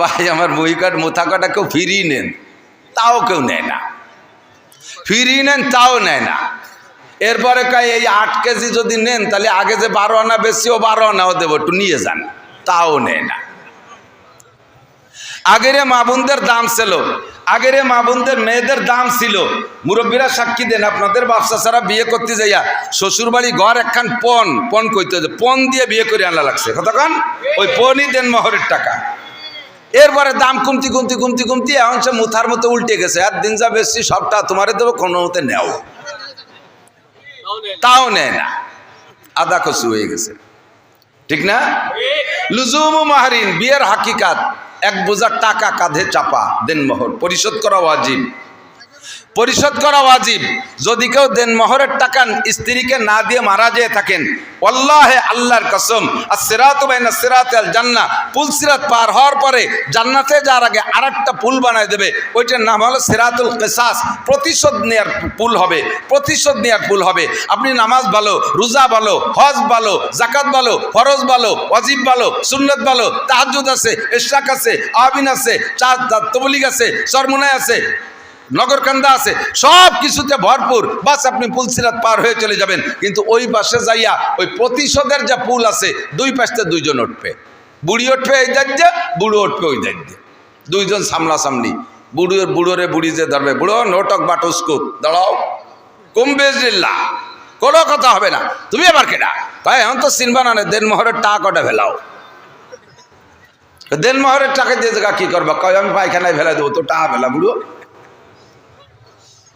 ভাই, আমার মহিকার মোথাকাটা কেউ ফিরিয়ে নেন, তাও কেউ নেয় না। ফিরিয়ে নেন, তাও নেয় না। এরপরে কয়, এই আট কেজি যদি নেন, তাহলে আগে যে বারো আনা বেশি, ও বারো আনাও দেবো, একটু নিয়ে যান, তাও নেয় না। আগেরে মা বোনদের দাম ছিল, আগেরে মা বোনদের মেয়েদের দাম ছিল। মুরব্বীরা সাক্ষী দেন, আপনাদের ব্যবসা ছাড়া বিয়ে করতে যাইয়া শ্বশুর বাড়ি ঘর একখান পণ পণ হচ্ছে পণ দিয়ে বিয়ে করে আনা লাগছে। কতক্ষণ ওই পণই দেন মহরের টাকা। এরপরে দাম কমতি কমতি কমতি কমতি, এখন সে মুথার মতো উল্টে গেছে। আর দিন যা বেশি সবটা তোমারে দেবো, কোনো মতে নেও। তাও নেয় না। আদা কচু হয়ে গেছে। ঠিক না? লুজুম মাহারিন, বিয়ের হাকিকাত। এক বোঝার টাকা কাঁধে চাপা, দেনমোহর। পরিশোধ করা ওয়াজিব। পরিশোধ করা ওয়াজিব। যদি কেউ দেনমোহরের টাকা, স্ত্রীকে না দিয়ে মারা যেয়ে থাকেন অল্লাহে আল্লাহর কসম আর সেরাত বাইনা সিরাত আল জান্না পুল সিরাত পার হওয়ার পরে জান্নাতে যাওয়ার আগে আর একটা পুল বানায় দেবে। ওইটার নাম হলো সেরাতুল কেসাস। প্রতিশোধ নেওয়ার পুল হবে, প্রতিশোধ নেওয়ার পুল হবে। আপনি নামাজ ভালো, রোজা ভালো, হজ ভালো জাকাত ভালো, ফরজ ভালো অজিব ভালো, সুন্নত ভালো তাহাজুদ আছে, ইশরাক আছে আবিন আছে চা তবলিগ আছে, সরমুনায় আছে। নগরকান্দা আছে, সব কিছুতে ভরপুর। বাস আপনি পুলসিরাত পার হয়ে চলে যাবেন, কিন্তু ওই পাশে যাইয়া ওই প্রতিশোধের যে পুল আছে, দুই পাশে দুইজন উঠবে। বুড়ি উঠবে এই দায়িত্বে বুড়ো উঠবে ওই দাজ্যে। দুইজন সামনাসামনি। বুড়োর বুড়োরে বুড়ি যে ধরবে, বুড়ো, নোটক বাটুস্কুপ দাঁড়াও। কুম্বেজিল্লা কোনো কথা হবে না। তুমি আবার কেনা তাই এখন তো চিনবা না দেনমোহরের টাকা কটা ফেলাও। দেনমোহরের টাকা দিয়ে জায়গা কি করবা? কয়, আমি পায়খানায় ফেলা দেবো তো টাকা ফেলা বুড়ো।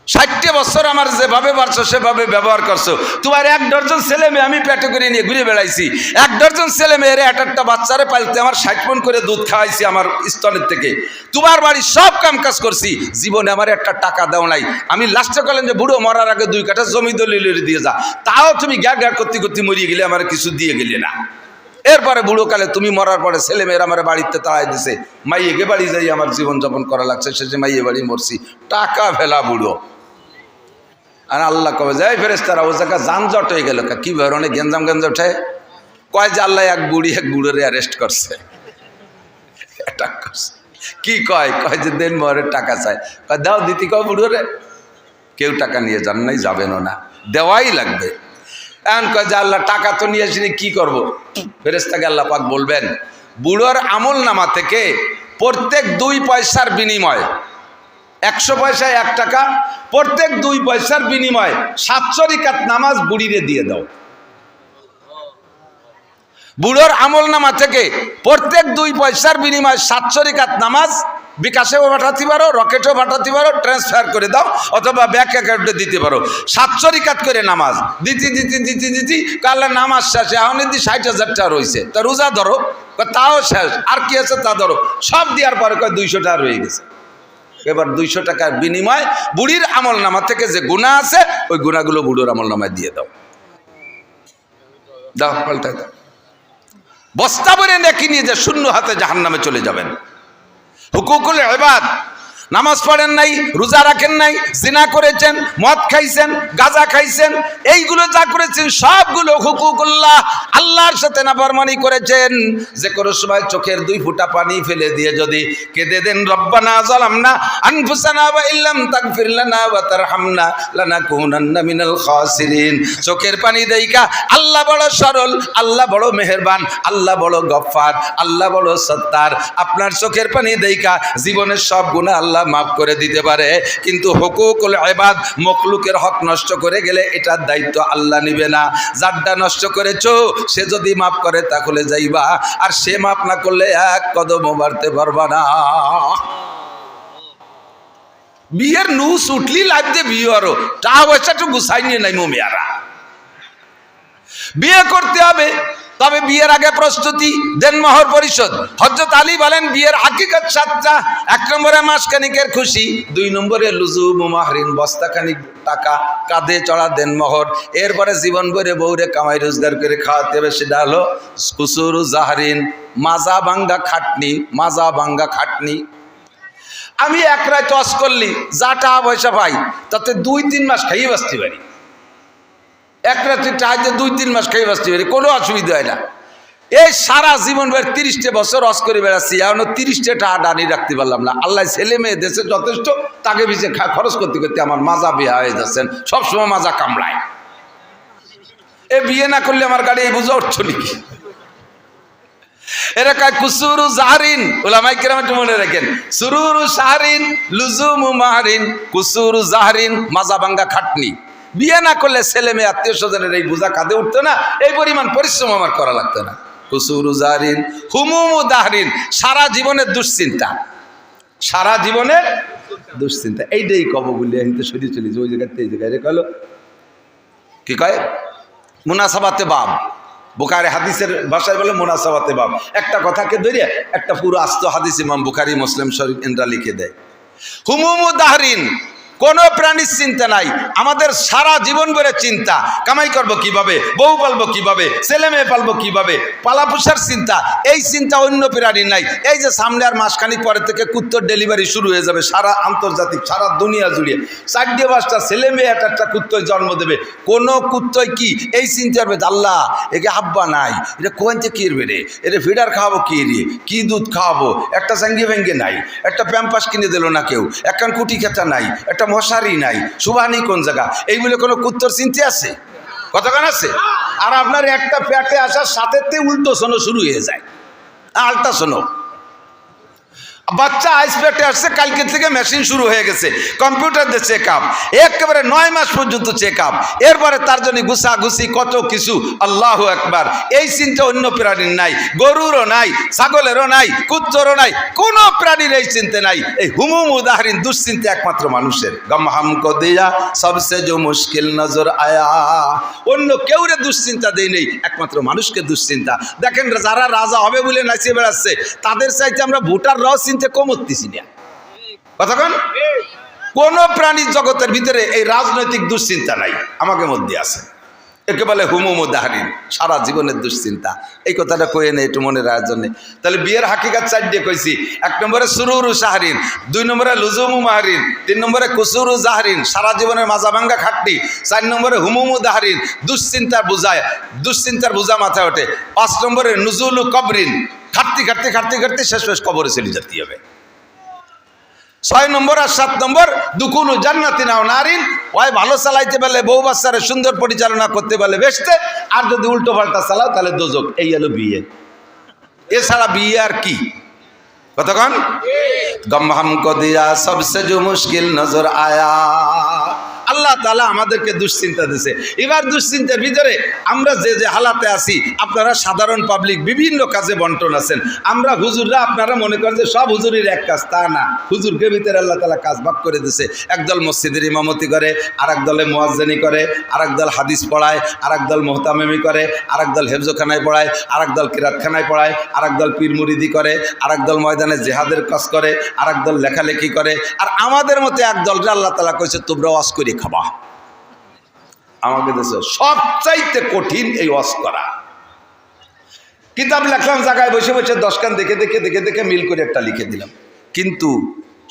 ষাটটি বছর আমার যেভাবে পারছ, সেভাবে ব্যবহার করছ। তোমার এক ডজন ছেলে মেয়ে আমি পেটে করে নিয়ে ঘুরে বেড়াইছি। এক ডজন ছেলে মেয়েরে এক একটা বাচ্চারে পালতে আমার ষাট মন করে দুধ খাওয়াইছি আমার স্তনের থেকে। তোমার বাড়ির সব কাম কাজ করছি, জীবনে আমার একটা টাকা দাও নাই। আমি লাস্টে করলেন যে বুড়ো মরার আগে দুই কাঠা জমি দলিল দিয়ে যা। তাও তুমি গ্যা গ্যা করতে করতে মরিয়ে গেলে আমার কিছু দিয়ে গেলে না। এরপরে বুড়ো কালে তুমি মরার পরে ছেলে মেয়েরা আমার বাড়িতে তাড়াই দিছে। মাইয়েকে বাড়ি যাই, আমার জীবন যাপন করা লাগছে শেষে মাইয়ে বাড়ি মরছি। টাকা ফেলা বুড়ো। আর আল্লাহ কবে যায় ফেরেস তারা ও জায়গা যানজট হয়ে গেল কি ধরনের গেঞ্জাম গেঞ্জাম উঠে কয় যে আল্লাহ এক বুড়ি এক বুড়োরে অ্যারেস্ট করছে। অ্যাটাক করছে। কি কয়? কয় যে দেন মরের টাকা চায় কয়, দাও দিতি কয় বুড়োরে। কেউ টাকা নিয়ে যান নাই, যাবেনও না। দেওয়াই লাগবে। এখন কয় যে আল্লাহ, টাকা তো নিয়ে আসিনি, কি করব? ফেরেস্তাকে আল্লাহ পাক বলবেন, বুড়োর আমল নামা থেকে প্রত্যেক দুই পয়সার বিনিময়, একশো পয়সায় এক টাকা, প্রত্যেক দুই পয়সার বিনিময়ে সাতশো রিকাত নামাজ বুড়িরে দিয়ে দাও। বুড়োর আমল নামা থেকে প্রত্যেক দুই পয়সার বিনিময়ে সাতশো রিকাত নামাজ বিকাশেও পাঠাতে পারো, রকেটও পাঠাতে পারো ট্রান্সফার করে দাও, অথবা ব্যাংক অ্যাকাউন্টে দিতে পারো। সাতশো রিকাত করে নামাজ। দিতি দিতি দিতি দিতি কালে নামাজ শেষে, এখন যদি ষাট হাজার টাকা রয়েছে। তা রোজা ধরো তাও শেষ, আর কি আছে তা ধরো। সব দেওয়ার পরে কয় দুইশো টাকা রয়ে গেছে। এবার দুইশো টাকার বিনিময় বুড়ির আমল নামা থেকে যে গুণা আছে, ওই গুণাগুলো বুড়োর আমল নামায় দিয়ে দাও। দাও, পাল্টায় দাও। বস্তা বলে দেখি নিয়ে যে শূন্য হাতে জাহান নামে চলে যাবেন। হুকুকুল এবাদ নামাজ পড়েন নাই, রোজা রাখেন নাই, জিনা করেছেন, মদ খাইছেন, গাজা খাইছেন, এইগুলো যা করেছেন, সবগুলো হুকুকুল্লাহ আল্লাহর সাথে নাফরমানি করেছেন। যে কোনো সময় চোখের দুই ফুটা পানি ফেলে দিয়ে যদি কেঁদে দেন, রব্বানা জালামনা আনফুসানা ওয়া ইল্লাম তাগফির লানা ওয়া তারহামনা লানাকুনান্না মিনাল খাসিরিন। চোখের পানি দেইকা, আল্লাহ বড় সরল, আল্লাহ বড় মেহেরবান, আল্লাহ বড় গফফার, আল্লাহ বড় সত্তার। আপনার চোখের পানি দেইকা, জীবনের সব গুনাহ আল্লাহ মাফ করে দিতে পারে। কিন্তু হুকুকুল ইবাদ মখলুকের হক নষ্ট করে গেলে এটার দায়িত্ব আল্লাহ নিবে না। যারটা নষ্ট করেছ, সে যদি মাফ করে তাহলে যাইবা। আর সে মাফ না করলে এক কদমও বাড়তে পারবা না। বিয়ের নুস উঠলি লাগতে বিয়ে আরও টা পয়সা একটু গুছাই নিয়ে নাই মেয়ারা। বিয়ে করতে হবে। তবে বিয়ের আগে প্রস্তুতি, দেন মহর পরিশোধ। হজরত আলী বলেন, বিয়ের হাকিকত সাতটা, এক নম্বরে মাসখানিকের খুশি, দুই নম্বরে লুজু মুমাহরিন বস্তাখানিক টাকা, কাঁধে চড়া, দেন মহর। এরপরে জীবন ভরে বউরে কামাই রোজগার করে খাওয়াতে হবে, সেটা হলো কুসুর জাহারিন, মাজা বাঙ্গা খাটনি, মাজা বাঙ্গা খাটনি। আমি এক রায় টস করলি, যা টাকা পয়সা পাই, তাতে দুই তিন মাস খাইয়ে বাঁচতে পারি। এক রাত্রি দিয়ে দুই, তিন মাস খাইয়ে বাঁচতে পারি, কোনো অসুবিধা হয় না। এই সারা জীবন বের তিরিশটা বছর অস করে বেড়াচ্ছি এখনও তিরিশটা টাকা ডানি রাখতে পারলাম না। আল্লাহ ছেলে মেয়ে দেশে যথেষ্ট, তাকে পিছিয়ে খরচ করতে করতে আমার মাজা বিয়া হয়ে যাচ্ছেন। সবসময় মাজা কামড়ায়। এ বিয়ে না করলে আমার গাড়ি এই বুঝে উঠছো নাকি? এরা কয়, কুসুরু জাহারিন। ওলামাই কিরাম একটু মনে রাখেন, সুরুরু শাহরিন লুজুমু মাহারিন। কুসুরু জাহারিন, মাজা ভাঙ্গা খাটনি। বিয়ে না করলে ছেলে মেয়ে আত্মীয় স্বজনের এই বোঝা কাঁধে উঠতো না, এই পরিমাণ পরিশ্রম আমার করা লাগতো না। কুসুরু জাহারিন হুমুমু দাহরিন, সারা জীবনের দুশ্চিন্তা। সারা জীবনের দুশ্চিন্তা। এইটাই কব বলি আমি তো সরিয়ে চলি ওই জায়গাতে এই জায়গায়। কলো কি কয়? মুনাসাবাতে বাব। বুখারি হাদিসের ভাষায় বলে মুনাসাবাতে বাব। একটা কথাকে ধরে একটা পুরো আস্ত হাদিস ইমাম বুখারি মুসলিম শরীফ এনরা লিখে দেয়। হুমুমু দাহরিন কোনো প্রাণীর চিন্তা নাই। আমাদের সারা জীবন ভরে চিন্তা। কামাই করব কীভাবে? বউ পালবো কীভাবে? ছেলে মেয়ে পালবো কীভাবে? পালাপোষার চিন্তা। এই চিন্তা অন্য প্রাণীর নাই। এই যে সামনে আর মাসখানিক পরে থেকে কুত্তর ডেলিভারি শুরু হয়ে যাবে সারা আন্তর্জাতিক সারা দুনিয়া জুড়ে। চারটে পাঁচটা ছেলে মেয়ে একটা একটা কুত্তয় জন্ম দেবে। কোনো কুত্তয় কি এই চিন্তা যে, আল্লাহ একে হাব্বা নাই। এটা থেকে কি রে? এটা ফিডার খাওয়াবো কি রে কি দুধ খাওয়াবো? একটা স্যাঙ্গি ভেঙ্গে নাই। একটা প্যাম্পাস কিনে দিল না কেউ। একখান কুটি খেতা নাই। একটা মশারি নাই শুভানি কোন জায়গা? এইগুলো কোনো কুত্তর চিনতে আছে? কতক্ষণ আছে? আর আপনার একটা প্যাটে আসার সাথে উল্টো শোনো শুরু হয়ে যায়। আলটা শোনো। বাচ্চা আইস পেটে আসছে, কালকে থেকে মেশিন শুরু হয়ে গেছে। কম্পিউটার দিয়ে চেক আপ একেবারে নয় মাস পর্যন্ত চেক আপ এরপরে তার জন্য গুসি কত কিছু, আল্লাহ একবার এই চিন্তা অন্য প্রাণীর নাই, গরুরও নাই, ছাগলেরও নাই, কুত্তরও নাই, কোনো প্রাণীর এই চিন্তা নাই। এই হুমুম উদাহরণ দুশ্চিন্তা একমাত্র মানুষের। গম হামকো দিয়া, সবসে যে মুশকিল নজর আয়া। অন্য কেউরে দুশ্চিন্তা দেই নেই, একমাত্র মানুষকে দুশ্চিন্তা। দেখেন যারা রাজা হবে বলে নাচিয়ে বেড়াচ্ছে, তাদের চাইতে আমরা ভোটার রাও চিনতে কমতেছি না। কতক্ষণ কোন প্রাণী জগতের ভিতরে এই রাজনৈতিক দুশ্চিন্তা নাই, আমাকে মধ্যে আছে। একে বলে হুমুমুদাহারিন সারা জীবনের দুশ্চিন্তা। এই কথাটা কয়ে নেই একটু মনে রাখার জন্য। তাহলে বিয়ের হাকিকাত চার দিয়ে কইছি। এক নম্বরে সুরুরু সাহারিন, দুই নম্বরে লুজুমু মাহারিন, তিন নম্বরে কুসুরু জাহারিন, সারা জীবনের মাজা ভাঙ্গা খাটনি। চার নম্বরে হুমুমু দাহারিন দুশ্চিন্তার বোঝায়, দুশ্চিন্তার বোঝা মাথায় ওঠে। পাঁচ নম্বরে নুজুলু কবরিন, খাটতে খাটতে খাটতে খাটতে শেষ শেষ কবরে চলে যেতে হবে। ছয় নম্বর আর সাত নম্বর দুকুলু জান্নাতি নাও নারীন। ওই ভালো চালাইতে পারলে বউ বাচ্চারে সুন্দর পরিচালনা করতে পারলে বেসতে আর যদি উল্টো পাল্টা চালাও তাহলে দোজক, এই হলো বিয়ে। এছাড়া বিয়ে আর কি? কতক্ষণ? গম্ভাম হামকো দিয়া সবসে যে মুশকিল নজর আয়া। আল্লাহ তালা আমাদেরকে দুশ্চিন্তা দিছে। এবার দুশ্চিন্তার ভিতরে আমরা যে যে হালাতে আছি, আপনারা সাধারণ পাবলিক বিভিন্ন কাজে বন্টন আছেন। আমরা হুজুররা আপনারা মনে করেন যে সব হুজুরের এক কাজ, তা না। হুজুরকে ভিতরে আল্লাহ তালা কাজ ভাগ করে দিছে। একদল মসজিদের ইমামতি করে আর দলে মোয়াজ্জানি করে আর দল হাদিস পড়ায় আর দল মোহতামেমি করে আর দল হেফজোখানায় পড়ায় আর দল কিরাতখানায় পড়ায় আর দল পীর মুরিদি করে আর দল ময়দানে জেহাদের কাজ করে আর দল লেখালেখি করে। আর আমাদের মতো এক দলটা আল্লাহ তালা কইছে, তোমরা ওয়াজ করে খাবা। আমাকে দেশে সবচাইতে কঠিন এই ওয়াজ করা। কিতাব লেখলাম, জায়গায় বসে বসে দশখান দেখে দেখে দেখে দেখে মিল করে একটা লিখে দিলাম। কিন্তু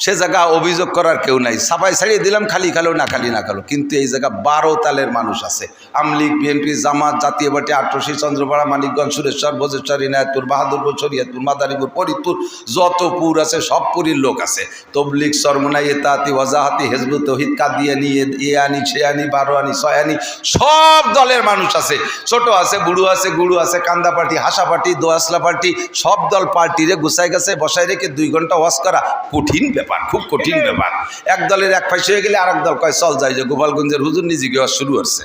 সে জায়গা অভিযোগ করার কেউ নাই। সাফাই ছাড়িয়ে দিলাম, খালি খালো, না খালি না খালো। কিন্তু এই জায়গা বারো তালের মানুষ আছে। আমলিগ বিএনপি, জামাত, জাতীয় পার্টি আটরশি চন্দ্রপাড়া, মানিকগঞ্জ, সুরেশ্বর, বজেশ্বর, ইনায়তপুর, বাহাদুরপুর, শরিয়তপুর, মাদারীপুর, ফরিদপুর, যত পুর আছে, সব পুরীর লোক আছে। তবলিক সরমনাই এতাহাতি ওয়াজাহাতি হেজবু তহিদ, কাদিয়ানি এ আনি, সে আনি, বারো আনি, ছয় আনি, সব দলের মানুষ আছে। ছোট আছে, বুড়ো আছে, গুড়ু আছে, কান্দা পার্টি, হাসা পার্টি, দোয়াসলা পার্টি, সব দল পার্টিরে গুছাই গেছে বসাই রেখে দুই ঘণ্টা ওয়াশ করা কঠিন ব্যাপার। খুব কঠিন ব্যাপার। এক দলের এক ফাইসে হয়ে গেলে আরেক দল কয় চল যাই যে গোপালগঞ্জের হুজুর নিজে গিয়ে শুরু হচ্ছে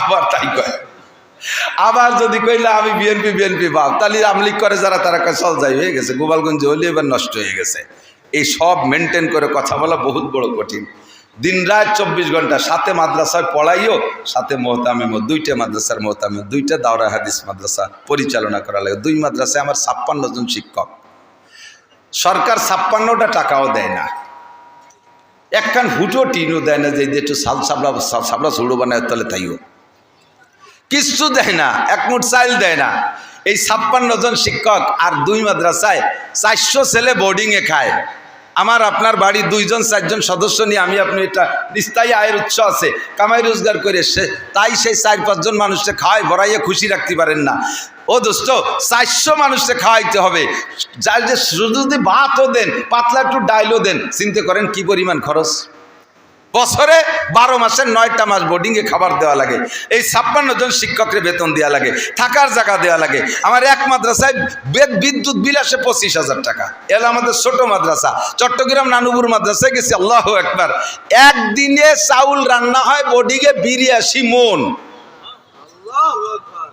আবার তাই কয়। আবার যদি কইলে আমি বিএনপি বিএনপি ভাব তাহলে আমলিক করে যারা তারা কয় চল যাই হয়ে গেছে গোপালগঞ্জে হলে এবার নষ্ট হয়ে গেছে। এই সব মেনটেন করে কথা বলা বহুত বড় কঠিন। দিন রাত চব্বিশ ঘণ্টা সাথে মাদ্রাসায় পড়াইও সাথে মোহতামিম দুইটা মাদ্রাসার মোহতামিম দুইটা দাওরা হাদিস মাদ্রাসা পরিচালনা করা লাগে। দুই মাদ্রাসায় আমার ছাপ্পান্ন জন শিক্ষক। সরকার ছাপ্পান্নটা টাকাও দেয় না। একখান হুটো টিনও দেয় না যে একটু সাল সাবলা সাবলা সুড়ো বানায় তাহলে তাইও। কিচ্ছু দেয় না, এক মুঠ চাইল দেয় না। এই ছাপ্পান্ন জন শিক্ষক আর দুই মাদ্রাসায় চারশো ছেলে বোর্ডিংয়ে খায়। আমার আপনার বাড়ি দুইজন, চারজন সদস্য নিয়ে আমি আপনি এটা স্থায়ী আয়ের উৎস আছে, কামাই রোজগার করে সে তাই সেই চার পাঁচজন মানুষকে খাওয়াই ভরাইয়ে খুশি রাখতে পারেন না। ও দোস্ত চারশো মানুষকে খাওয়াইতে হবে। যার যে শুধু যদি ভাতও দেন, পাতলা একটু ডাইলও দেন, চিন্তা করেন কি পরিমাণ খরচ? বছরে বারো মাসের নয়টা মাস বোর্ডিংয়ে খাবার দেওয়া লাগে। এই ছাপ্পান্ন জন শিক্ষকের বেতন দেওয়া লাগে, থাকার জায়গা দেওয়া লাগে। আমার এক মাদ্রাসায় বেদ বিদ্যুৎ বিল আসে পঁচিশ হাজার টাকা। এলো আমাদের ছোট মাদ্রাসা। চট্টগ্রাম নানুপুর মাদ্রাসায় গেছি, আল্লাহ একবার। একদিনে চাউল রান্না হয় বোর্ডিংয়ে বিরিয়াশি মন।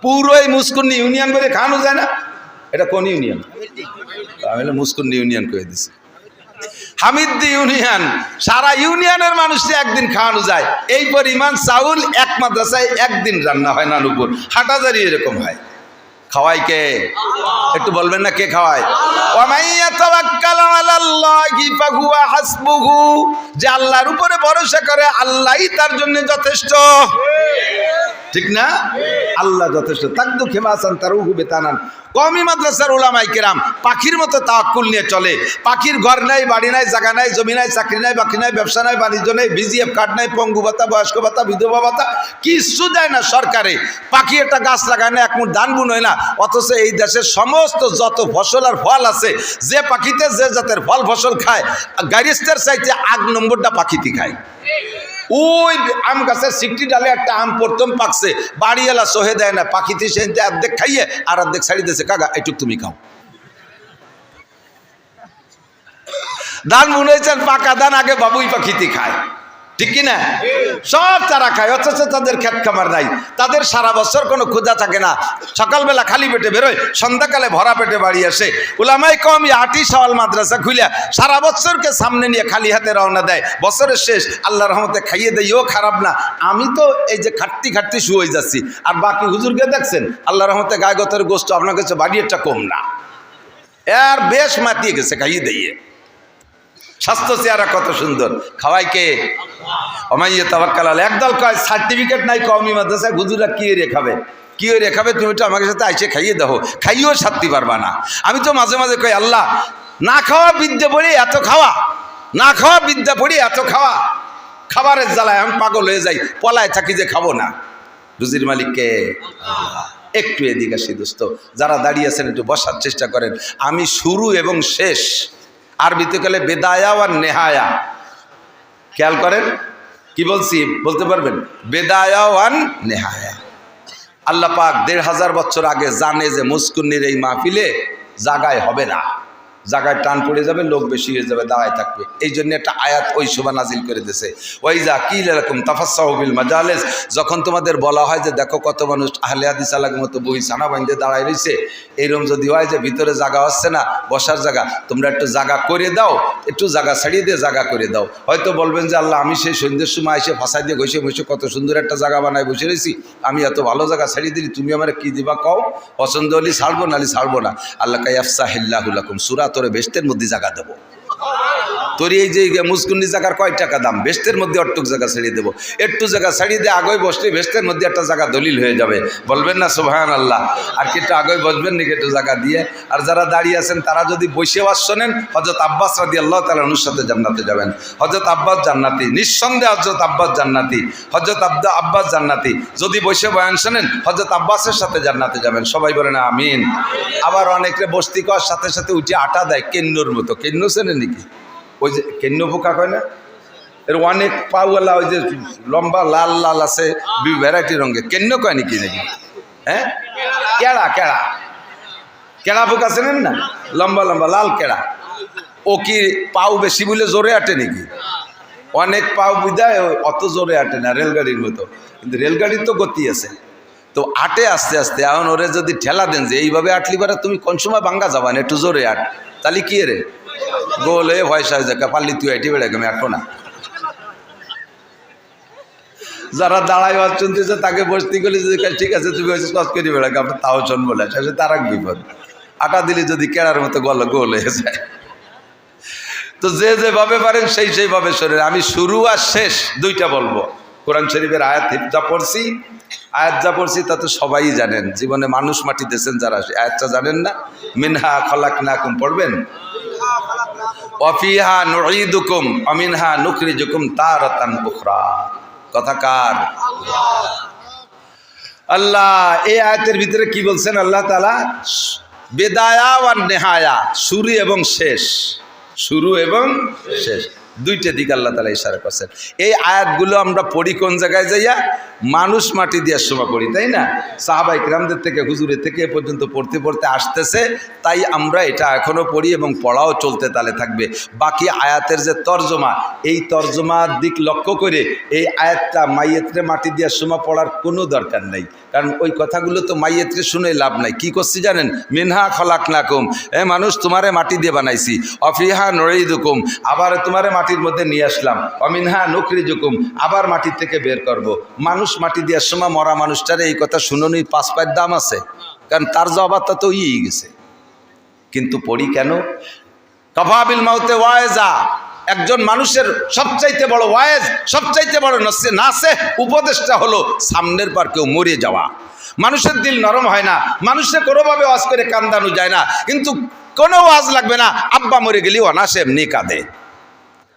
পুরোই মুসকুন্নি ইউনিয়ন করে খানো যায় না। এটা কোন ইউনিয়ন? আমি মুসকুন্নি ইউনিয়ন করে দিছে। হামিদ্দি ইউনিয়ন, সারা ইউনিয়নের মানুষকে একদিন খাওয়ানো যায়, এই পরিমাণ চাউল এক মাদ্রাসায় একদিন রান্না হয় নানুপুর হাটাজারি এরকম হয়। খাওয়াই কে? একটু বলবেন না কে খাওয়ায়? যে আল্লাহর উপরে ভরসা করে আল্লাহই তার জন্য যথেষ্ট। ঠিক না? আল্লাহ যথেষ্ট। তাকদু খেমাসান তার উহু বেতানান। কমি মাদ্রাসার ওলামাই কেরাম, পাখির মতো তাওয়াক্কুল নিয়ে চলে। পাখির ঘর নাই, বাড়ি নাই, জায়গা নাই, জমি নাই, চাকরি নাই বাকি নাই, ব্যবসা নাই, বাণিজ্য নাই, বিজিএফ কার্ড নাই, পঙ্গু ভাতা, বয়স্ক ভাতা, বিধবা ভাতা কিছু দেয় না সরকারে। পাখি একটা গাছ লাগায় না, এক মুঠ ধান বুন হয় না, অথচ এই দেশের সমস্ত যত ফসল আর ফল আছে, যে পাখিতে যে জাতের ফল ফসল খায় গাড়িস্তের চাইতে আগ নম্বরটা পাখিতে খায়। ওই আম গাছের সিকটি ডালে একটা আম প্রথম পাকছে। বাড়িওয়ালা সহে দেয় না পাখিতে সে অর্ধেক খাইয়ে আর অর্ধেক ছাড়ি দিয়েছে। কাকা, এটুক তুমি খাও। ধান বুনেছেন, পাকা ধান আগে বাবুই পাখিতে খায়। ঠিক কি না সব তারা খায়, অথচ তাদের খেত খামার নাই। তাদের সারা বছর কোনো ক্ষুধা থাকে না। সকালবেলা খালি পেটে বেরোয়, সন্ধ্যাকালে ভরা পেটে বাড়ি আসে। উলামাই কম আটি সওয়াল মাদ্রাসা খুলিয়া সারা বছরকে সামনে নিয়ে খালি হাতে রওনা দেয়। বছরের শেষ আল্লাহ রহমতে খাইয়ে দেয় ও খারাপ না। আমি তো এই যে খাটতি খাটতি শুয়ে যাচ্ছি। আর বাকি হুজুরকে দেখছেন? আল্লাহ রহমতে গায়ে গতের গোষ্ঠ আপনার কাছে বাড়িয়েরটা কম না। এর বেশ মাতিয়ে গেছে, খাইয়ে দিয়ে স্বাস্থ্য চেহারা কত সুন্দর। খাওয়াই কে? অমাইয়ে তাবাক্কাল একদল কয়, সার্টিফিকেট নাই কমই মাদ্রাসায় হুজুরা কি রেখাবে কি রেখাবে তুমি তো আমাকে সাথে আইসে খাইয়ে দাও। খাইয়েও সারতে পারবা না। আমি তো মাঝে মাঝে কই, আল্লাহ, না খাওয়া বিদ্যা পড়ি এত খাওয়া। না খাওয়া বিদ্যা পড়ি এত খাওয়া। খাবারের জ্বালায় আমি পাগল হয়ে যাই, পলায় থাকি যে খাব না। রুজির মালিককে একটু এদিকে আসি দোস্ত। যারা দাঁড়িয়ে আছেন একটু বসার চেষ্টা করেন। আমি শুরু এবং শেষ আরবিতে গেলে বেদায়া আর নেহায়া। খেয়াল করেন? কি বলছি? বলতে পারবেন? বেদায়া ওয়ান নেহায়া। আল্লাহ পাক দেড় হাজার বছর আগে জানে যে মুস্কুন্নির এই মাহফিলে জাগায় হবে না। জায়গায় টান পড়ে যাবে, লোক বেশি হয়ে যাবে, দাঁড়ায় থাকবে। এই জন্য একটা আয়াত ওই শোভা নাজিল করে দিছে ওই যা কি এরকম তাফাসাহবিল মাজালেস, যখন তোমাদের বলা হয় যে দেখো কত মানুষ আহলে হাদিস আলাগের মতো বই সানা বান্ধে দাঁড়ায় রয়েছে, এইরকম যদি হয় যে ভিতরে জায়গা হচ্ছে না, বসার জায়গা তোমরা একটু জায়গা করে দাও, একটু জায়গা ছাড়িয়ে দিয়ে জায়গা করে দাও। হয়তো বলবেন যে আল্লাহ, আমি সেই সন্ধ্যের সময় এসে ফাঁসাই দিয়ে ঘষে বসে কত সুন্দর একটা জায়গা বানায় বসে রয়েছি, আমি এত ভালো জায়গা ছাড়িয়ে দিলি, তুমি আমার কি দিবা কও? পছন্দ হলি ছাড়বো নালি ছাড়বো না। আল্লাহ কাইফসা হিল্লাহুল্লাকুম সুরা তোরে মধ্যে জায়গা দেবো। তোর এই যে মুসকুন্নি জায়গার কয় টাকা দাম? বেস্তের মধ্যে অট্টুক জায়গা ছাড়িয়ে দেবো। একটু জায়গা ছাড়িয়ে দিয়ে আগে বসলে বেস্তের মধ্যে একটা জায়গা দলিল হয়ে যাবে। বলবেন না সোহান আল্লাহ আর কি একটু আগে বসবেন নাকি একটু জায়গা দিয়ে? আর যারা দাঁড়িয়ে আছেন, তারা যদি বসে বাস শোনেন হজরত আব্বাস রাদি আল্লাহ তালানুর সাথে জান্নাতে যাবেন। হজরত আব্বাস জান্নাতি, নিঃসন্দেহে হজরত আব্বাস জান্নাতি হজরত আব্দা আব্বাস জান্নাতি। যদি বসে বয়ান শোনেন হজরত আব্বাসের সাথে জান্নাতে যাবেন। সবাই বলেন, আমিন। আবার অনেকে বস্তি করার সাথে সাথে উঠে আটা দেয়, কেন্নুর মতো। কেন্নু চেনে নাকি? ওই যে কেন্ন পোকা কয় না? এর অনেক পাওয়ালা ওই যে লম্বা, লাল লাল আছে ভ্যারাইটি রঙের। কেন্ন কয় নাকি নাকি? হ্যাঁ? কেড়া কেড়া? কেড়া পোকা চেনেন না? লম্বা লম্বা, লাল কেড়া। ও কি পাও বেশি বলে জোরে আটে নাকি? অনেক পাও বিদায় অত জোরে আটে না রেলগাড়ির মতো। কিন্তু রেলগাড়ির তো গতি আছে। তো আটে আস্তে আস্তে, এখন ওরে যদি ঠেলা দেন যে এইভাবে আটলি পারে তুমি কোন সময় বাঙ্গা যাবা না, একটু জোরে আট। তাহলে কি রে? গোল ভয় সাজ দেখা পারলি তুই আইটি বেড়ে গেমে আটো না যারা দাঁড়াই বাস শুনতেছে তাকে বসতি গেলে যদি ঠিক আছে, তুমি হয়েছে কস করি বেড়াকে আপনার তাও শোন বলে শেষে তার এক বিপদ। আটা দিলে যদি কেড়ার মতো গল, গোল হয়ে যায়। তো যে যেভাবে পারেন, সেই সেইভাবে শরীর। আমি শুরু আর শেষ দুইটা বলব। কোরআন শরীফের আয়াত যা পড়ছি, আয়াত যা পড়ছি, তা তো সবাই জানেন। জীবনে মানুষ মাটি দিয়েছেন যারা। আয়াতটা জানেন না? মিনহা খলাক না কুম পড়বেন? অফিহা নুঈদুকুম অমিনহা নুখরিজুকুম তারাতান উখরা। কথা কার? আল্লাহ, এই আয়াতের ভিতরে কি বলছেন আল্লাহ তালা বেদায়া আর নেহায়া, শুরু এবং শেষ। শুরু এবং শেষ। দুইটা দিক আল্লাহ তালা ইশারা করছেন। এই আয়াতগুলো আমরা পড়ি কোন জায়গায় যাইয়া? মানুষ মাটি দেওয়ার সময় করি, তাই না? সাহাবাই কিরামদের থেকে, হুজুরের থেকে এ পর্যন্ত পড়তে পড়তে আসতেছে, তাই আমরা এটা এখনও পড়ি এবং পড়াও চলতে তালে থাকবে। বাকি আয়াতের যে তর্জমা, এই তর্জমার দিক লক্ষ্য করে এই আয়াতটা মাইয়েত্রে মাটি দেওয়ার সময় পড়ার কোনো দরকার নেই। কারণ ওই কথাগুলো তো মাইয়েত্রে শুনে লাভ নাই। কি করছি জানেন? মিনহা খলাক নাকুম এ মানুষ তোমারে মাটি দিয়ে বানাইছি। অফিহা নড়িদুকুম আবার তোমারে মাটির মধ্যে নিয়ে আসলাম। অমিনহা নকরিজুকুম আবার মাটির থেকে বের করব। মানুষ মাটি দেওয়ার সময় মরা মানুষটার এই কথা শুনুনই পাঁচ পায়ের দাম আছে। কারণ তার জবাবটা তো ইয়ে গেছে। কিন্তু পড়ি কেন? কফাবিল মাউতে ওয়ায়েজা, একজন মানুষের সবচাইতে বড় ওয়ায়েজ, সবচাইতে বড় নসে নাসে উপদেশটা হলো সামনের পর কেউ মরে যাওয়া। মানুষের দিল নরম হয় না, মানুষের কোনোভাবে ওয়াজ করে কান্দানো যায় না। কিন্তু কোনো ওয়াজ লাগবে না, আব্বা মরে গেলেও অনাসে এমনি কাঁদে।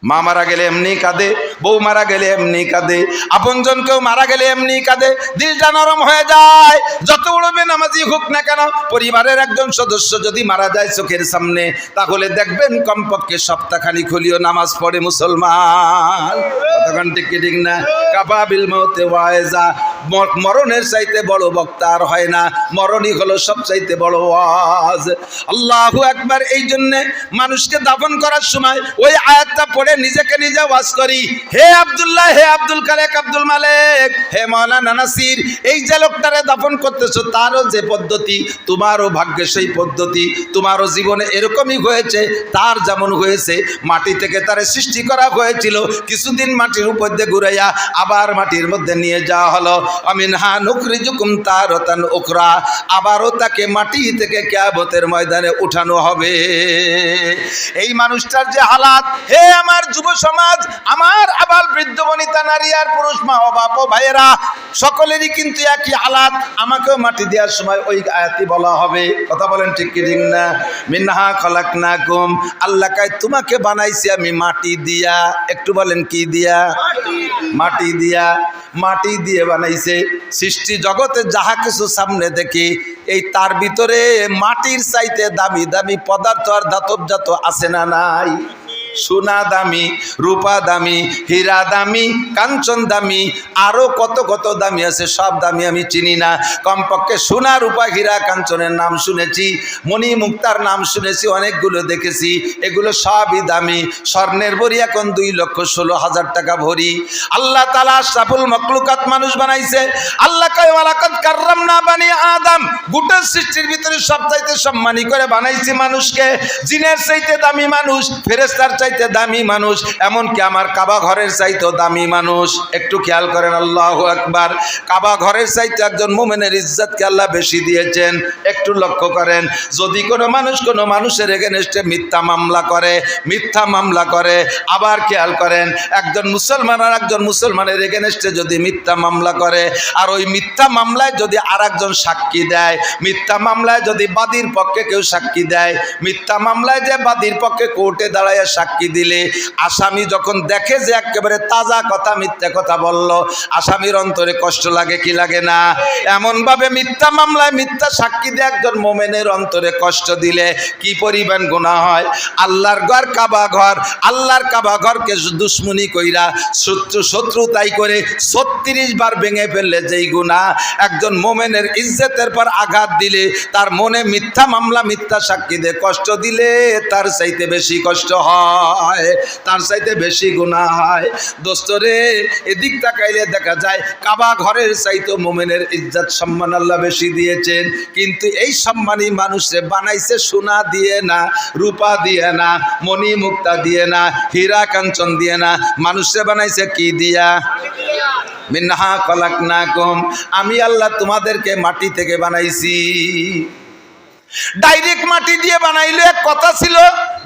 মা মারা গেলে এমনি কাঁদে। বউ মারা গেলে এমনি কাঁদে আপনজন কেউ মারা গেলে এমনি কাঁদে, দিলটা নরম হয়ে যায়। যত বড় নামাজি হোক না কেন, পরিবারের একজন সদস্য যদি মারা যায় চোখের সামনে, তাহলে দেখবেন কমপক্ষে সপ্তাহখানি খুলিও নামাজ পড়ে মুসলমান। কতক্ষণ ঠিক ঠিক না? কাবাবিল মতে ওয়াইজা। মরণের চাইতে বড় বক্তা আর হয় না, মরণই হলো সব চাইতে বড় ওয়াজ। আল্লাহু একবার এই জন্যে মানুষকে দাফন করার সময় ওই আয়াতটা পড়ে নিজেকে নিজে ওয়াজ করি। হে আব্দুল্লাহ, হে আব্দুল কালেক, আব্দুল মালেক, হে মাওলানা নাসির, এই যে লোকটারে দাফন করতেছো, তারও যে পদ্ধতি, তোমারও ভাগ্যে সেই পদ্ধতি, তোমারও জীবনে এরকমই হয়েছে, তার যেমন হয়েছে, মাটি থেকে তারে সৃষ্টি করা হয়েছিল, কিছুদিন মাটির উপর দিয়ে ঘুরাইয়া আবার মাটির মধ্যে নিয়ে যাওয়া হলো। আমিন হা নুকরি জুকুম তার রতান ওখরা আবারও তাকে মাটি থেকে ক্যাবতের ময়দানে উঠানো হবে। এই মানুষটার যে হালাত, হে আমার যুব সমাজ আমার আবাল বৃদ্ধ বনিতা নারী আর পুরুষ মা ও বাপ ও ভাইয়েরা সকলেরই কিন্তু একই হালাত আমাকেও মাটি দেওয়ার সময় ওই আয়াতি বলা হবে। কথা বলেন ঠিক কি ঠিক না? মিনহা খলাক না কুম আল্লাহ কায় তোমাকে বানাইছি আমি মাটি দিয়া। একটু বলেন কি দিয়া? মাটি দিয়া। মাটি দিয়ে। বানাইছে। সৃষ্টি জগতে যাহা কিছু সামনে দেখি এই তার ভিতরে মাটির চাইতে দামি দামি পদার্থ আর ধাতব জাত আছে না নাই? সোনা দামি, রূপা দামি, হীরা দামি, কাঞ্চন দামি আরও কত কত দামি আছে সব দামি আমি চিনি না। কমপক্ষে সোনা, রূপা, হীরা, কাঞ্চনের নাম শুনেছি, মণি মুক্তার নাম শুনেছি, অনেকগুলো দেখেছি, এগুলো সবই দামি। স্বর্ণের ভরি এখন দুই লক্ষ ষোলো হাজার টাকা ভরি। আল্লাহ তালা সাফুল মকলুকাত মানুষ বানাইছে। আল্লাহ কার্রাম না বানিয়ে আদাম। গোটা সৃষ্টির ভিতরে সব চাইতে সম্মানী করে বানাইছি মানুষকে। জিনের চাইতে দামি মানুষ ফেরেস্তার চাইতে দামি মানুষ, এমনকি আমার কাবা ঘরের চাইতেও দামি মানুষ। একটু খেয়াল করেন, আল্লাহ আকবার। কাবা ঘরের চাইতে একজন মোমেনের ইজ্জতকে আল্লাহ বেশি দিয়েছেন। একটু লক্ষ্য করেন, যদি কোনো মানুষ কোনো মানুষের এগেনস্টে মিথ্যা মামলা করে, মিথ্যা মামলা করে, আবার খেয়াল করেন, একজন মুসলমান আর একজন মুসলমানের এগেনস্টে যদি মিথ্যা মামলা করে, আর ওই মিথ্যা মামলায় যদি আর একজন সাক্ষী দেয়, মিথ্যা মামলায় যদি বাদীর পক্ষে কেউ সাক্ষী দেয়, মিথ্যা মামলায় যে বাদীর পক্ষে কোর্টে দাঁড়ায় সাক্ষী দিলে আসামি যখন দেখে যে একেবারে তাজা কথা, মিথ্যা কথা বলল, আসামির অন্তরে কষ্ট লাগে কি লাগে না? এমনভাবে মিথ্যা মামলায় মিথ্যা সাক্ষী দিয়ে একজন মোমেনের অন্তরে কষ্ট দিলে কি পরিমাণ গুণা হয়? আল্লাহর ঘর, কাবা ঘর, আল্লাহর কাবা ঘরকে দুশ্মনী কইরা শত্রু শত্রু তাই করে ছত্রিশ বার ভেঙে ফেললে যেই গুণা একজন মোমেনের ইজ্জতের পর আঘাত দিলে তার মনে মিথ্যা মামলা, মিথ্যা সাক্ষী দিয়ে কষ্ট দিলে তার চাইতে বেশি কষ্ট হয়। তার চাইতে বেশি গুণা হয়। দোস্তরে এদিক তাকাইলে দেখা যায়, কাবা ঘরের চাইতে মোমেনের ইজ্জত সম্মান আল্লাহ বেশি দিয়েছেন। কিন্তু এই সম্মানী মানুষে বানাইছে সোনা দিয়ে না, রূপা দিয়ে না, মণি মুক্তা দিয়ে না, হীরা কাঞ্চন দিয়ে না। মানুষে বানাইছে কি দিয়া? মিনহা কলাক না কম আমি আল্লাহ তোমাদেরকে মাটি থেকে বানাইছি। ডাইরেক্ট মাটি দিয়ে বানাইলে কথা ছিল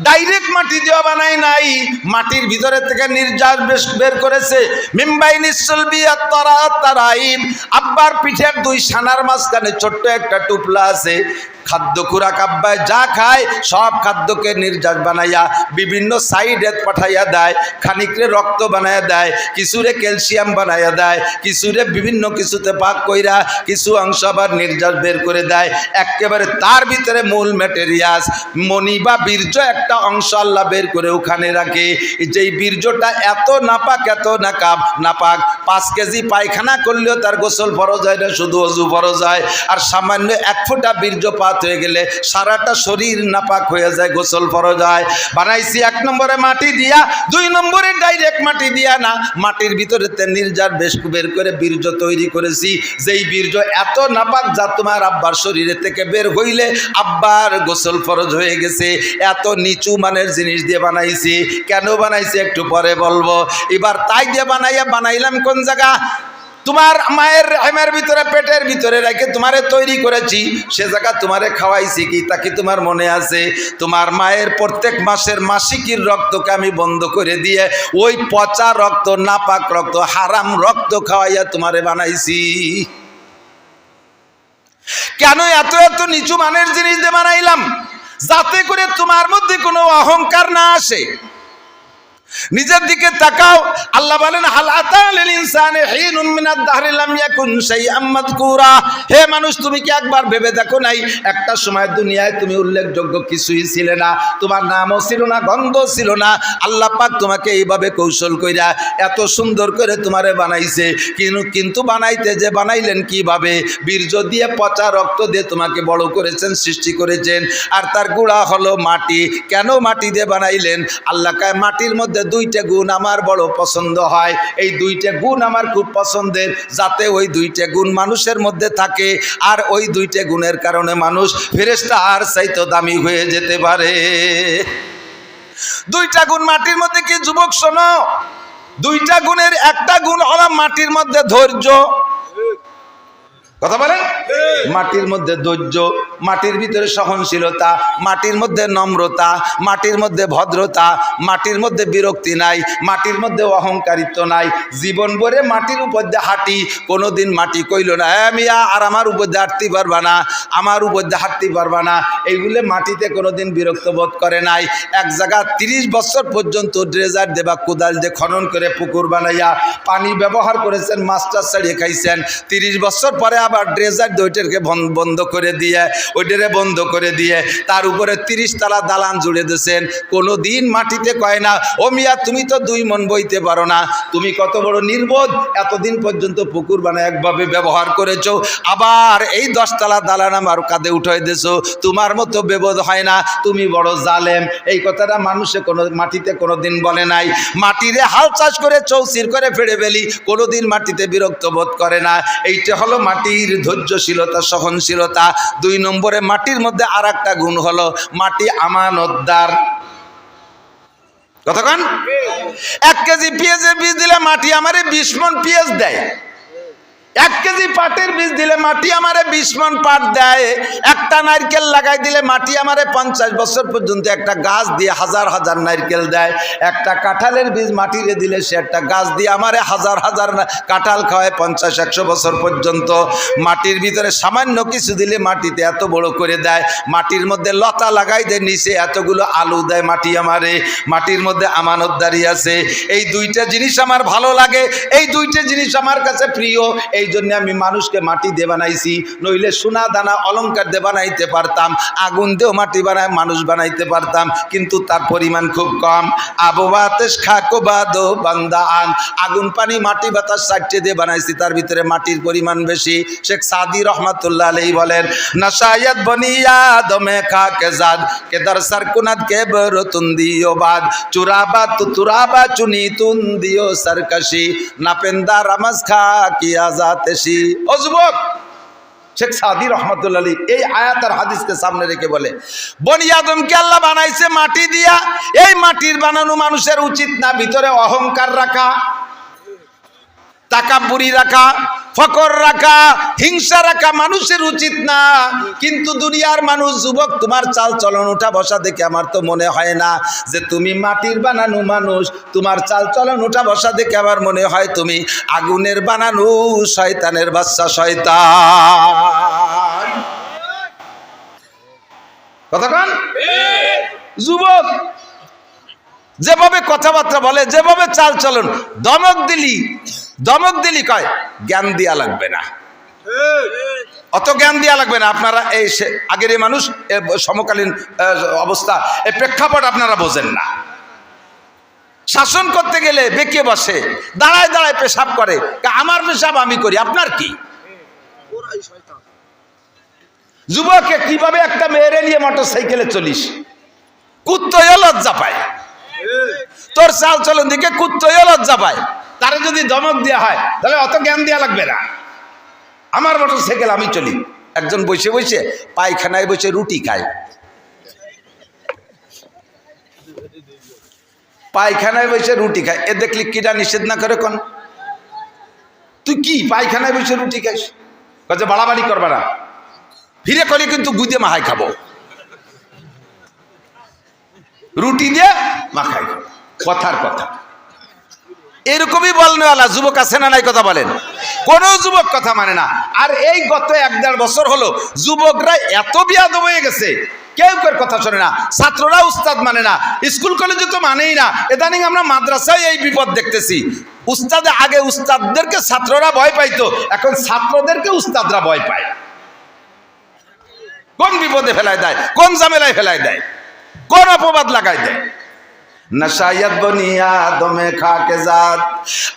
ডাইরেক্ট মাটি দেওয়া বানায় নাই। মাটির ভিতরে থেকে নির্যাস বের করেছে। মিম্বাই নিঃসলবি তারা তারাইম আব্বার পিঠের দুই সানার মাঝখানে ছোট্ট একটা টুপলা আছে। খাদ্য খুরাক আব্বায় যা খায়, সব খাদ্যকে নির্যাস বানাইয়া বিভিন্ন সাইডে পাঠাইয়া দেয়, খানিকরে রক্ত বানাইয়া দেয়, কিছুরে ক্যালসিয়াম বানাইয়া দেয়, কিছুরে বিভিন্ন কিছুতে পাক কইরা কিছু অংশ আবার নির্যাস বের করে দেয়। একেবারে তার ভিতরে মূল ম্যাটেরিয়াস মণি বা বীর্য একটা অংশ আল্লাহ বের করে ওখানে রাখে। যেই বীর্যটা এত নাপাক, এত নাকাব, নাপাক, পাঁচ কেজি পায়খানা করলেও তার গোসল ফরজ হয় না, শুধু অজু ফরজ হয়। আর সামান্য এক ফোঁটা বীর্যপাত হয়ে গেলে সারাটা শরীর নাপাক হয়ে যায়, গোসল ফরজ হয়। বানাইছি এক নম্বরে মাটি দিয়া, দুই নম্বরে ডাইরেক্ট মাটি দিয়া না। মাটির ভিতরে নির্জার বেশ বের করে বীর্য তৈরি করেছি। যেই বীর্য এত নাপাক যা তোমার আব্বার শরীরে থেকে বের হইলে আব্বার গোসল ফরজ হয়ে গেছে। এত নিচু মানের জিনিস দিয়ে বানাইছি। কেন বানাইছি একটু পরে বলব। এবার তাই দিয়ে বানাইয়া বানাইলাম কোন জায়গা? তোমার মায়ের হেমের ভিতরে, পেটের ভিতরে রেখে তোমারে তৈরি করেছি। সে জায়গা তোমারে খাওয়াইছি কি, তা কি তোমার মনে আছে? তোমার মায়ের প্রত্যেক মাসের মাসিকির রক্তকে আমি বন্ধ করে দিয়ে ওই পচা রক্ত, নাপাক রক্ত, হারাম রক্ত খাওয়াইয়া তোমারে বানাইছি। কেন এত এত নিচু মানের জিনিস দিয়ে বানাইলাম? যাতে করে তোমার মধ্যে কোনো অহংকার না আসে। নিজের দিকে তাকাও। আল্লাহ বলেন হে মানুষ, তুমি কি একবার ভেবে দেখো নাই, একটা সময় দুনিয়ায় তুমি উল্লেখযোগ্য কিছুই ছিলে না। তোমার নামও ছিল না গন্ধ ছিল না। আল্লাহ পাক তোমাকে এইভাবে কৌশল কইরা এত সুন্দর করে তোমারে বানাইছে। কিন্তু কিন্তু বানাইতে যে বানাইলেন কীভাবে? বীর্য দিয়ে পচা রক্ত দিয়ে তোমাকে বড় করেছেন, সৃষ্টি করেছেন। আর তার গুড়া হলো মাটি। কেন মাটি দিয়ে বানাইলেন? আল্লাহ মাটির মধ্যে দুইটা গুণ আমার বড় পছন্দ হয়। এই দুইটা গুণ আমার খুব পছন্দের, যাতে ওই দুইটা গুণ মানুষের মধ্যে থাকে। আর ওই দুইটা গুণের কারণে মানুষ ফেরেস্তা আর চাইতো দামি হয়ে যেতে পারে। দুইটা গুণ মাটির মধ্যে কি যুবক শোনো? দুইটা গুণের একটা গুণ হলো মাটির মধ্যে ধৈর্য। কথা বলেন? মাটির মধ্যে ধৈর্য, মাটির ভিতরে সহনশীলতা, মাটির মধ্যে নম্রতা, মাটির মধ্যে ভদ্রতা, মাটির মধ্যে বিরক্তি নাই, মাটির মধ্যে অহংকারিত্ব নাই। জীবন ভরে মাটির উপর দিয়ে হাঁটি, কোনোদিন মাটি কইল না হ্যাঁ মিয়া, আর আমার উপর দিয়ে হাঁটতে পারবা না, আমার উপর দিয়ে হাঁটতে পারবা না। এইগুলো মাটিতে কোনোদিন বিরক্ত বোধ করে নাই। এক জায়গা তিরিশ বছর পর্যন্ত ড্রেজার দেবা কোদাল দিয়ে খনন করে পুকুর বানাইয়া পানি ব্যবহার করেছেন, মাস্টার ছাড়িয়ে খাইছেন। তিরিশ বছর পরে আবার ড্রেজার ওইটাকে বন্ধ করে দিয়ে, ওইটারে বন্ধ করে দিয়ে, তার উপরে তিরিশ তালা দালান জুড়ে দিয়েছেন। কোনো দিন মাটিতে কয় না, ও মিয়া, তুমি তো দুই মন বইতে পারো না। তুমি কত বড় নির্বোধ। এতদিন পর্যন্ত পুকুর বানায় একভাবে ব্যবহার করেছ। আবার এই দশতলা দালান আমার কাঁধে উঠাই দিয়েছ। তোমার মতো বেবোধ হয় না। তুমি বড় জালেম। এই কথাটা মানুষে কোনো, মাটিতে কোনো দিন বলে নাই। মাটিরে হাল চাষ করে চৌচির করে ফেড়ে ফেলি। কোনোদিন মাটিতে বিরক্ত বোধ করে না। এইটা হলো মাটির ধৈর্যশীলতা, সহনশীলতা। দুই নম্বরে মাটির মধ্যে আর একটা গুণ হলো মাটি আমানতদার। কতক্ষণ এক কেজি পেঁয়াজের বীজ দিলে মাটি আমারে বিশ মন পেঁয়াজ দেয়। এক কেজি পাটের বীজ দিলে মাটি আমারে বিশ মন পাট দেয়। একটা নারকেল লাগাই দিলে মাটি আমারে পঞ্চাশ বছর পর্যন্ত একটা গাছ দিয়ে হাজার হাজার নারকেল দেয়। একটা কাঁঠালের বীজ মাটিরে দিলে সে একটা গাছ দিয়ে আমারে হাজার হাজার কাঁঠাল খাওয়ায় পঞ্চাশ, একশো বছর পর্যন্ত। মাটির ভিতরে সামান্য কিছু দিলে মাটিতে এত বড় করে দেয়। মাটির মধ্যে লতা লাগাই দেয়, নিচে এতগুলো আলু দেয় মাটি আমারে। মাটির মধ্যে আমানতদারি আছে। এই দুইটা জিনিস আমার ভালো লাগে। এই দুইটা জিনিস আমার কাছে প্রিয়। এই জন্য আমি মানুষকে মাটি দিয়ে বানাইছি, নইলে সোনা দানা অলংকার দিয়ে বানাইতে পারতাম, আগুন দিয়েও মাটি বানায়, মানুষ বানাইতে পারতাম, কিন্তু তার পরিমাণ খুব কম। আবহাওয়াতেস খাকো বাদো বান্দা আন আগুন, পানি, মাটি, বাতাস চারটে দিয়ে বানাইছি, তার ভিতরে মাটির পরিমাণ বেশি। শেখ সাদি রহমাতুল্লাহ আলাই বলেন নাসায়াত বনিয়া দমে খা কে জাদ, কেদার সারকুনাত কে বরতুন দিও বাদ চুরাবা তু তুরাবা চুনি তুন দিও সরকশি নাপেন্দা রামাজ খা কি আজাতেশি ও যুবক, শেখ সাদি রহমতুল্লাহ আলী এই আয়াত আর হাদিসকে সামনে রেখে বলে, বনি আদমকে আল্লাহ বানাইছে মাটি দিয়া, এই মাটির বানানো মানুষের উচিত না ভিতরে অহংকার রাখা। তাকাবুরি রাখা ফকর রাখা হিংসা রাখা মানুষের উচিত না। কিন্তু দুনিয়ার মানুষ যুবক তোমার চাল চলন উঠা বসা দেখে আমার তো মনে হয় না যে তুমি মাটির বানানো মানুষ। তোমার চাল চলন উঠা বসা দেখে আমার মনে হয় তুমি আগুনের বানানো শয়তানের বাচ্চা শয়তান। কথা কন? যুবক যেভাবে কথাবার্তা বলে, যেভাবে চাল চলন, দমক দিলি দমক দিলি কয়, জ্ঞান দিয়া লাগবে না। অত জ্ঞান দিয়া লাগবে না। আপনারা এই আগের মানুষ সমকালীন অবস্থা এই প্রেক্ষাপট আপনারা বোঝেন না। শাসন করতে গেলে বেঁকে বসে, দাঁড়ায় দাঁড়ায় পেশাব করে আমার পেশাব আমি করি, আপনার কি? যুবকে কীভাবে একটা মেয়েরে নিয়ে মোটর সাইকেলে চলিস? কুত্তয় লজ্জা পায়। তোর চাল চলন দিকে কুত্তয় লজ্জা পায়। তারে যদি ধমক দেওয়া হয়, তাহলে অত জ্ঞান দেওয়া লাগবে না। আমার মোটর সাইকেল আমি চলি। একজন বসে বসে পায়খানায় বসে রুটি খায়। পায়খানায় বসে রুটি খায়। এ দেখলি কিরা নিষেধ না করে কোন? তুই কি, পায়খানায় বসে রুটি খাইস? বাড়াবাড়ি করবা না। ফিরে করলে কিন্তু গুদে মাহাই খাব। রুটি দিয়ে মাখাই। কথার কথা। এরকমই বলনেওয়ালা, যুবক আছে না নাই কথা বলেন? কোন যুবক কথা মানে না। আর এই গত এক দেড় বছর হলো, যুবকরা এত বিয়াদ হয়ে গেছে, কেউ কেউ কথা শোনে না। ছাত্ররা উস্তাদ মানে না। স্কুল কলেজে তো মানেই না। ইদানিং আমরা মাদ্রাসায় এই বিপদ দেখতেছি। উস্তাদে আগে উস্তাদদেরকে ছাত্ররা ভয় পাইতো, এখন ছাত্রদেরকে উস্তাদরা ভয় পায়। কোন বিপদে ফেলায় দেয়? কোন ঝামেলায় ফেলায় দেয়? কোন অপবাদ লাগাই দেয়। নশায়ত বনিয়া দমে খাকে জাত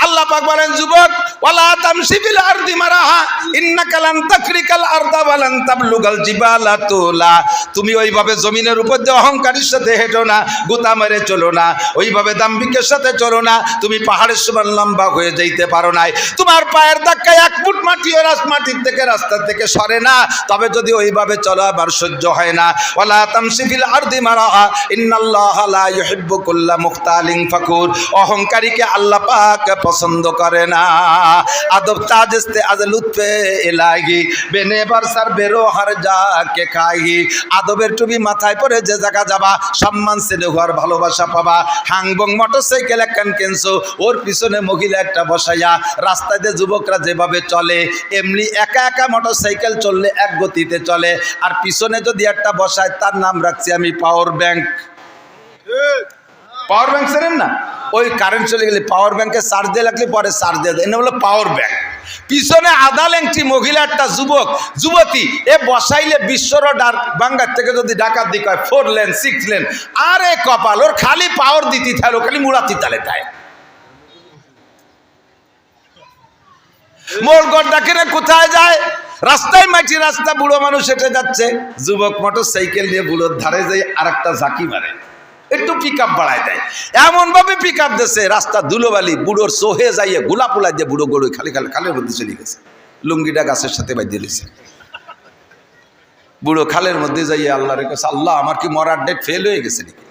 আল্লাহ পাক বলেন, যুবক, ওয়ালা তামশি বিল আরদি মারাহা, ইন্নাকা লান তাকরিকাল আরদা ওয়ালান তাবলুগাল জিবালা তুলা। তুমি ওইভাবে জমিনের উপর দিয়ে অহংকারের সাথে হেঁটো না, গুতা মেরে চলো না, ওইভাবে দাম্ভিকের সাথে চলো না, তুমি পাহাড়ের সমান লম্বা হয়ে যাইতে পারো নাই। তোমার পায়ের ধাক্কায় এক ফুট মাটিও রাস মাটির থেকে রাস্তা থেকে সরে না, তবে যদি ওইভাবে চলো, আবার সহ্য হয় না। ওয়ালা তামশি ফিল আরদি মারাহা, ইন্নাল্লাহা লা ইউহিব্বু কুল্লা মুখতালিন ফাকুর। অহংকারীকে আল্লাহ পাক পছন্দ করে না। আদব তাজস্তে আজ লুৎফে এলাহি, বেনে বারসার বেরো হার যা কে খাই আদবের টুপি মাথায় পরে যে জায়গা যাবা, সম্মান ছেলে হওয়ার ভালোবাসা পাবা। হাংবং মোটরসাইকেল একখান কেনছো, ওর পিছনে মহিলা একটা বসাইয়া, রাস্তায় দিয়ে যুবকরা যেভাবে চলে, এমনি একা একা মোটরসাইকেল চললে এক গতিতে চলে। আর পিছনে যদি একটা বসায়, তার নাম রাখছি আমি পাওয়ার ব্যাংক। পাওয়ার ব্যাংক চেনেন না? ওই কারেন্ট চলে গেলে পাওয়ার ব্যাংকে চার্জ দিয়ে লাগলে পরে চার্জ দিয়ে দেয়। হলো পাওয়ার ব্যাংক পিছনে আধা লেংটি মহিলা একটা যুবক, যুবতী, এ বসাইলে বিশ্বর ডার বাঙ্গার থেকে যদি ডাকাত দিক হয় ফোর লেন সিক্স লেন আরে কপাল, ওর খালি পাওয়ার দিতে থাকল খালি মুড়াতি তালে তাই। মোড়গড় ডাকে রে কোথায় যায়? রাস্তায় মাটি রাস্তা, বুড়ো মানুষ হেঁটে যাচ্ছে। যুবক মোটর সাইকেল নিয়ে বুড়োর ধারে যাই আর একটা ঝাঁকি মারে। একটু পিক আপ বাড়ায় দেয়। এমন ভাবে পিক আপ দিচ্ছে রাস্তা ধুলোবালি, বুড়োর সোহে যাইয়ে গোলা পোলা দিয়ে বুড়ো গড়ে খালি খালি খালের মধ্যে চলে গেছে। লুঙ্গিটা গাছের সাথে বাঁধিয়ে দিয়েছে বুড়ো খালের মধ্যে যাইয়ে আল্লাহ রেখে আল্লাহ, আমার কি মরার ডেট ফেল হয়ে গেছে নাকি?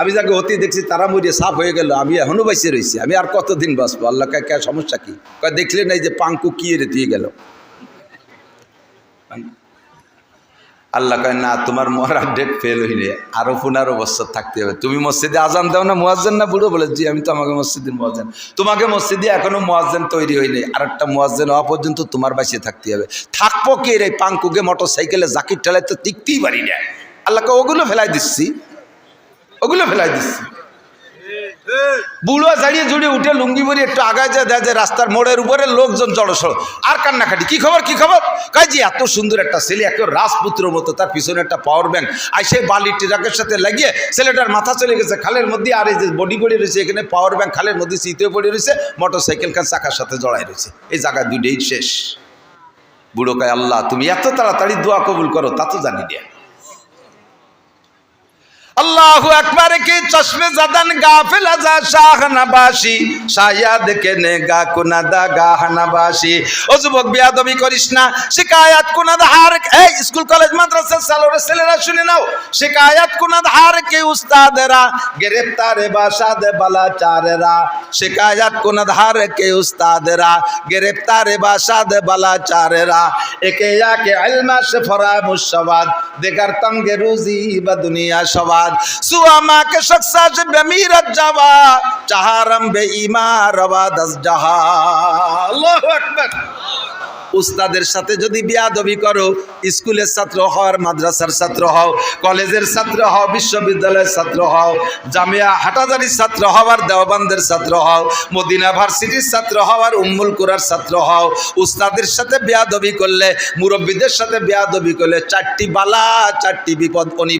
আমি যাকে অতি দেখছি, তারা মরিয়ে সাফ হয়ে গেল। আমি এখনও বাইসে রয়েছি আমি আর কতদিন বাঁচবো? আল্লাহ কে, সমস্যা কি? দেখলে নাই যে পাঙ্কু কি রে দিয়ে গেল? আল্লাহ কয়, না, তোমার মরার ডেট ফেল হইলে আরও পনেরো বছর থাকতে হবে। তুমি মসজিদে আজান দাও না, মোয়াজ্জেন না বুড়ো? বলে, জি, আমি তো আমাকে মসজিদের মোয়াজ্জেন। তোমাকে মসজিদে এখনও মোয়াজ্জেন তৈরি হয়নি। আর একটা মোয়াজ্জেন হওয়া পর্যন্ত তোমার বাসে থাকতে হবে। থাকব কে রে? পাঙ্কুকে মোটর সাইকেলে জাকির ঠেলায় তো টিকতেই পারি না। আল্লাহকে ওগুলো ফেলাই দিচ্ছি। ওগুলো ফেলাই দিচ্ছি। বুড়ো দাঁড়িয়ে জুড়িয়ে উঠে লুঙ্গি পরি একটু আগায় যায়, দেয় যে রাস্তার মোড়ের উপরে লোকজন জড়সড়। আর কান্নাকাটি, কি খবর কি খবর? কাজ যে এত সুন্দর একটা ছেলে, একে রাজপুত্র মতো, তার পিছনে একটা পাওয়ার ব্যাংক আর সেই বালি ট্রাকের সাথে লাগিয়ে ছেলেটার মাথা চলে গেছে খালের মধ্যে, আর এই যে বডি পড়ে রয়েছে এখানে পাওয়ার ব্যাংক খালের মধ্যে চিতে পড়ে রয়েছে মোটর সাইকেল খান চাকার সাথে জড়াই রয়েছে। এই জায়গা দুইটাই শেষ। বুড়ো কায়, আল্লাহ, তুমি এত তাড়াতাড়ি দোয়া কবুল করো, তা তো জানি না। আল্লাহ একবার কি চশমে জাদান গা ফেলা যা শাহনাবাসি সায়া দেখে নে গা কুনাদা গা হানাবাসি। ও যুবক বিয়াদবি করিস না, শিকায়াত কুনাদা হার এই স্কুল, কলেজ, মাদ্রাসা সালোর ছেলেরা শুনে নাও। শিকায়াত কুনাদ হার কে উস্তাদেরা গ্রেফতারে বাসাদ বালা চারেরা। শিকায়াত কুনাদ হার কে উস্তাদেরা গ্রেফতারে বাসাদ বালা চারেরা। একে একে আলমাস ফরা দেখার তঙ্গে রুজি বা দুনিয়া সবাদ রবা দস জাহা। আল্লাহু আকবার। উস্তাদের সাথে যদি বিয়াদবি করো, স্কুলের ছাত্র হও আর মাদ্রাসার ছাত্র হও, কলেজের ছাত্র হও, বিশ্ববিদ্যালয়ের ছাত্র হও, জামিয়া হাটাজারির ছাত্র হও আর দেওবান্দের ছাত্র হও, মদিনা ভার্সিটির ছাত্র হও আর উম্মুল কুরার ছাত্র হও, উস্তাদের সাথে বিয়াদবি করলে, মুরব্বীদের সাথে বিয়াদবি করলে চারটি বালা, চারটি বিপদ অনি